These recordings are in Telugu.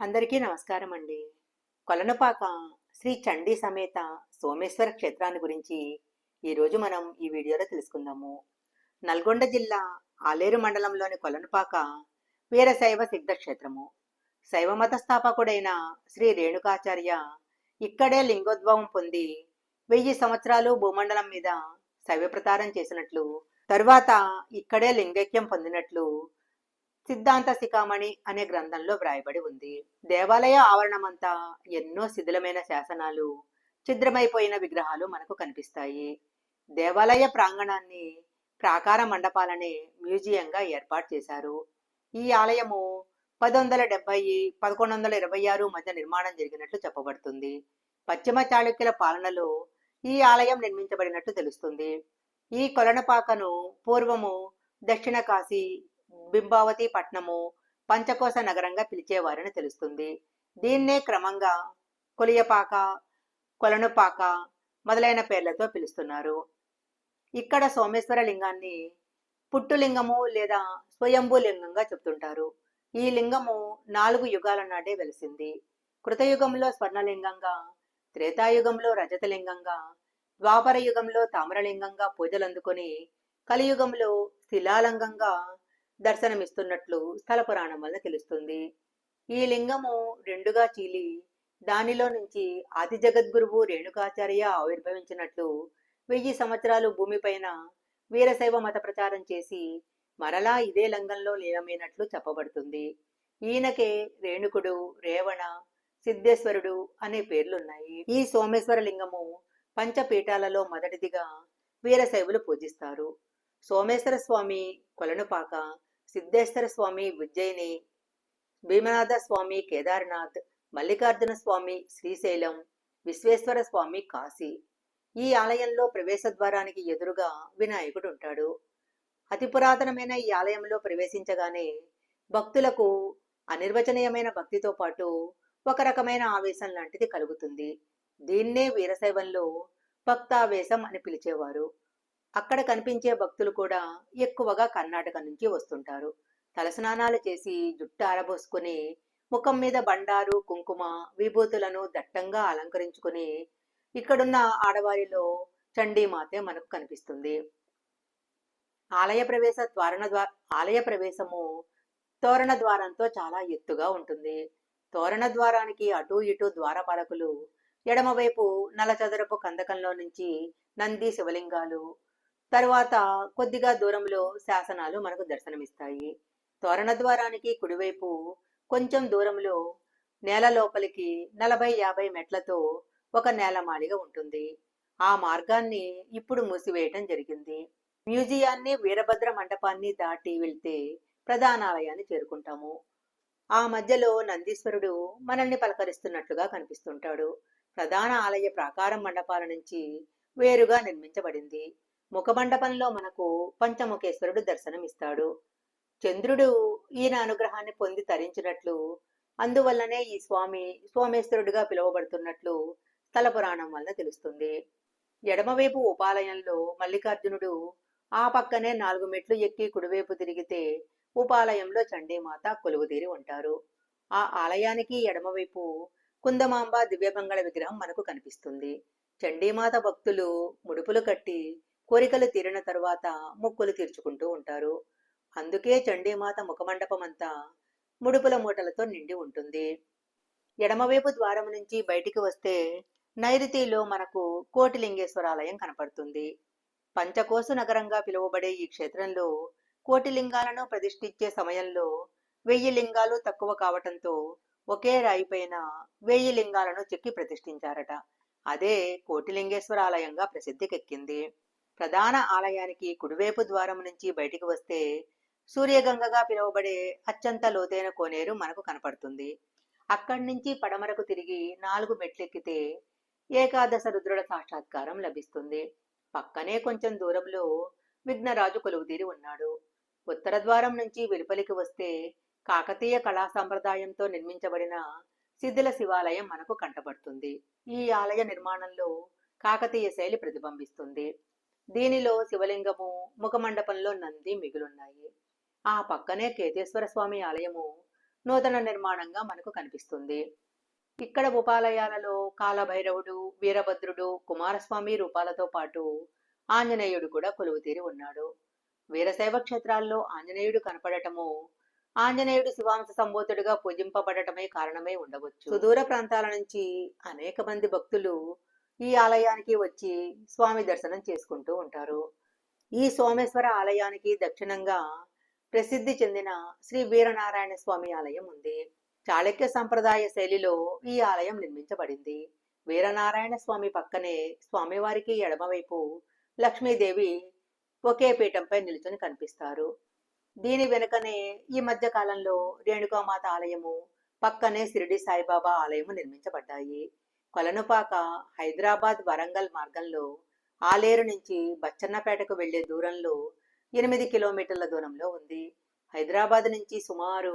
అందరికీ నమస్కారం అండి కొలనుపాక శ్రీ చండీ సమేత సోమేశ్వర క్షేత్రాన్ని గురించి ఈరోజు మనం ఈ వీడియోలో తెలుసుకుందాము. నల్గొండ జిల్లా ఆలేరు మండలంలోని కొలనుపాక వీరశైవ సిద్ధ క్షేత్రము. శైవ మత స్థాపకుడైన శ్రీ రేణుకాచార్య ఇక్కడే లింగోద్భవం పొంది వెయ్యి సంవత్సరాలు భూమండలం మీద శైవ ప్రతారం చేసినట్లు తరువాత ఇక్కడే లింగైక్యం పొందినట్లు సిద్ధాంత శిఖామణి అనే గ్రంథంలో వ్రాయబడి ఉంది. దేవాలయ ఆవరణమంతా ఎన్నో శిథిలమైన శాసనాలు ఛిద్రమైపోయిన విగ్రహాలు మనకు కనిపిస్తాయి. దేవాలయ ప్రాంగణాన్ని ప్రాకార మండపాలనే మ్యూజియంగా ఏర్పాటు చేశారు. ఈ ఆలయము పదొందల డెబ్బై పదకొండు వందల ఇరవై ఆరు మధ్య నిర్మాణం జరిగినట్లు చెప్పబడుతుంది. పశ్చిమ చాళుక్యుల పాలనలో ఈ ఆలయం నిర్మించబడినట్టు తెలుస్తుంది. ఈ కొలనపాకను పూర్వము దక్షిణ కాశీ బింబావతి పట్నము పంచకోశ నగరంగా పిలిచేవారని తెలుస్తుంది. దీన్నే క్రమంగా కొలియపాక కొలనుపాక మొదలైన పేర్లతో పిలుస్తున్నారు. ఇక్కడ సోమేశ్వర లింగాన్ని పుట్టులింగము లేదా స్వయంభూ లింగంగా చెప్తుంటారు. ఈ లింగము నాలుగు యుగాల నాడే వెలిసింది. కృతయుగంలో స్వర్ణలింగంగా త్రేతాయుగంలో రజతలింగంగా ద్వాపర యుగంలో తామ్రలింగంగా పూజలందుకొని కలియుగంలో శిలాలింగంగా దర్శనమిస్తున్నట్లు స్థల పురాణం వల్ల తెలుస్తుంది. ఈ లింగము రెండుగా చీలి దానిలో నుంచి ఆది జగద్గురువు రేణుకాచార్య ఆవిర్భవించినట్లు వెయ్యి సంవత్సరాలు భూమిపైన వీరశైవ మత ప్రచారం చేసి మరలా ఇదే లింగంలో లీనమైనట్లు చెప్పబడుతుంది. ఈయనకే రేణుకుడు రేవణ సిద్ధేశ్వరుడు అనే పేర్లున్నాయి. ఈ సోమేశ్వర లింగము పంచపీఠాలలో మొదటిదిగా వీరశైవులు పూజిస్తారు. సోమేశ్వర స్వామి కొలనుపాక సిద్ధేశ్వర స్వామి ఉజ్జయిని భీమనాథ స్వామి కేదార్నాథ్ మల్లికార్జున స్వామి శ్రీశైలం విశ్వేశ్వర స్వామి కాశీ. ఈ ఆలయంలో ప్రవేశ ద్వారానికి ఎదురుగా వినాయకుడు ఉంటాడు. అతి పురాతనమైన ఈ ఆలయంలో ప్రవేశించగానే భక్తులకు అనిర్వచనీయమైన భక్తితో పాటు ఒక రకమైన ఆవేశం లాంటిది కలుగుతుంది. దీన్నే వీరశైవంలో భక్తావేశం అని పిలిచేవారు. అక్కడ కనిపించే భక్తులు కూడా ఎక్కువగా కర్ణాటక నుంచి వస్తుంటారు. తలస్నానాలు చేసి జుట్టు ఆరబోసుకుని ముఖం మీద బండారు కుంకుమ విభూతులను దట్టంగా అలంకరించుకుని ఇక్కడున్న ఆడవారిలో చండీమాతే మనకు కనిపిస్తుంది. ఆలయ ప్రవేశ ద్వారణ ద్వార ఆలయ ప్రవేశము తోరణ ద్వారంతో చాలా ఎత్తుగా ఉంటుంది. తోరణ ద్వారానికి అటు ఇటు ద్వారపాలకులు ఎడమవైపు నలచదరపు కందకంలో నుంచి నంది శివలింగాలు తరువాత కొద్దిగా దూరంలో శాసనాలు మనకు దర్శనమిస్తాయి. తోరణ ద్వారానికి కుడివైపు కొంచెం దూరంలో నేల లోపలికి నలభై యాభై మెట్లతో ఒక నేలమాళిగ ఉంటుంది. ఆ మార్గాన్ని ఇప్పుడు మూసివేయటం జరిగింది. మ్యూజియాన్ని వీరభద్ర మండపాన్ని దాటి వెళ్తే ప్రధానాలయాన్ని చేరుకుంటాము. ఆ మధ్యలో నందీశ్వరుడు మనల్ని పలకరిస్తున్నట్లుగా కనిపిస్తుంటాడు. ప్రధాన ఆలయ ప్రాకారం మండపాల నుంచి వేరుగా నిర్మించబడింది. ముఖమండపంలో మనకు పంచముఖేశ్వరుడు దర్శనమిస్తాడు. చంద్రుడు ఈయన అనుగ్రహాన్ని పొంది తరించినట్లు అందువల్లనే ఈ స్వామి సోమేశ్వరుడిగా పిలువబడుతున్నట్లు స్థల పురాణం వల్ల తెలుస్తుంది. ఎడమవైపు ఉపాలయంలో మల్లికార్జునుడు ఆ పక్కనే నాలుగు మెట్లు ఎక్కి కుడివైపు తిరిగితే ఉపాలయంలో చండీమాత కొలువుతీరి ఉంటారు. ఆ ఆలయానికి ఎడమవైపు కుందమాంబ దివ్యమంగళ విగ్రహం మనకు కనిపిస్తుంది. చండీమాత భక్తులు ముడుపులు కట్టి కోరికలు తీరిన తరువాత ముక్కులు తీర్చుకుంటూ ఉంటారు. అందుకే చండీమాత ముఖమండపం అంతా ముడుపుల మూటలతో నిండి ఉంటుంది. ఎడమవైపు ద్వారం నుంచి బయటికి వస్తే నైరుతిలో మనకు కోటిలింగేశ్వరాలయం కనపడుతుంది. పంచకోసు నగరంగా పిలువబడే ఈ క్షేత్రంలో కోటిలింగాలను ప్రతిష్ఠించే సమయంలో వెయ్యి లింగాలు తక్కువ కావటంతో ఒకే రాయిపైన వెయ్యి లింగాలను చెక్కి ప్రతిష్ఠించారట. అదే కోటిలింగేశ్వర ఆలయంగా ప్రసిద్ధికెక్కింది. ప్రధాన ఆలయానికి కుడివైపు ద్వారం నుంచి బయటికి వస్తే సూర్యగంగగా పిలువబడే అత్యంత లోతైన కోనేరు మనకు కనపడుతుంది. అక్కడి నుంచి పడమరకు తిరిగి నాలుగు మెట్లెక్కితే ఏకాదశ రుద్రుల సాక్షాత్కారం లభిస్తుంది. పక్కనే కొంచెం దూరంలో విఘ్నరాజు కొలువుతీరి ఉన్నాడు. ఉత్తర ద్వారం నుంచి వెలుపలికి వస్తే కాకతీయ కళా సంప్రదాయంతో నిర్మించబడిన శిథిల శివాలయం మనకు కంటపడుతుంది. ఈ ఆలయ నిర్మాణంలో కాకతీయ శైలి ప్రతిబింబిస్తుంది. దీనిలో శివలింగము ముఖమండపంలో నంది మిగులున్నాయి. ఆ పక్కనే కేతేశ్వర స్వామి ఆలయము నూతన నిర్మాణంగా మనకు కనిపిస్తుంది. ఇక్కడ ఉపాలయాలలో కాలభైరవుడు వీరభద్రుడు కుమారస్వామి రూపాలతో పాటు ఆంజనేయుడు కూడా కొలువుతీరి ఉన్నాడు. వీరశైవ క్షేత్రాల్లో ఆంజనేయుడు కనపడటము ఆంజనేయుడు శివాంశ సంబోధుడిగా పూజింపబడటమే కారణమై ఉండవచ్చు. సుదూర ప్రాంతాల నుంచి అనేక మంది భక్తులు ఈ ఆలయానికి వచ్చి స్వామి దర్శనం చేసుకుంటూ ఉంటారు. ఈ సోమేశ్వర ఆలయానికి దక్షిణంగా ప్రసిద్ధి చెందిన శ్రీ వీరనారాయణ స్వామి ఆలయం ఉంది. చాళుక్య సంప్రదాయ శైలిలో ఈ ఆలయం నిర్మించబడింది. వీరనారాయణ స్వామి పక్కనే స్వామివారికి ఎడమవైపు లక్ష్మీదేవి ఒకే పీఠంపై నిలుచుని కనిపిస్తారు. దీని వెనుకనే ఈ మధ్య కాలంలో రేణుకామాత ఆలయము పక్కనే షిరిడి సాయిబాబా ఆలయము నిర్మించబడ్డాయి. కొలనుపాక హైదరాబాద్ వరంగల్ మార్గంలో ఆలేరు నుంచి బచ్చన్నపేటకు వెళ్ళే దూరంలో ఎనిమిది కిలోమీటర్ల దూరంలో ఉంది. హైదరాబాద్ నుంచి సుమారు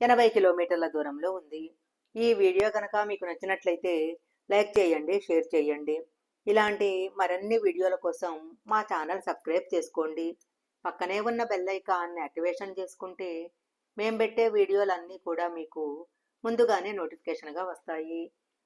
ఎనభై కిలోమీటర్ల దూరంలో ఉంది. ఈ వీడియో కనుక మీకు నచ్చినట్లయితే లైక్ చేయండి షేర్ చేయండి. ఇలాంటి మరిన్ని వీడియోల కోసం మా ఛానల్ సబ్స్క్రైబ్ చేసుకోండి. పక్కనే ఉన్న బెల్ ఐకాన్ని యాక్టివేషన్ చేసుకుంటే మేము పెట్టే వీడియోలన్నీ కూడా మీకు ముందుగానే నోటిఫికేషన్గా వస్తాయి.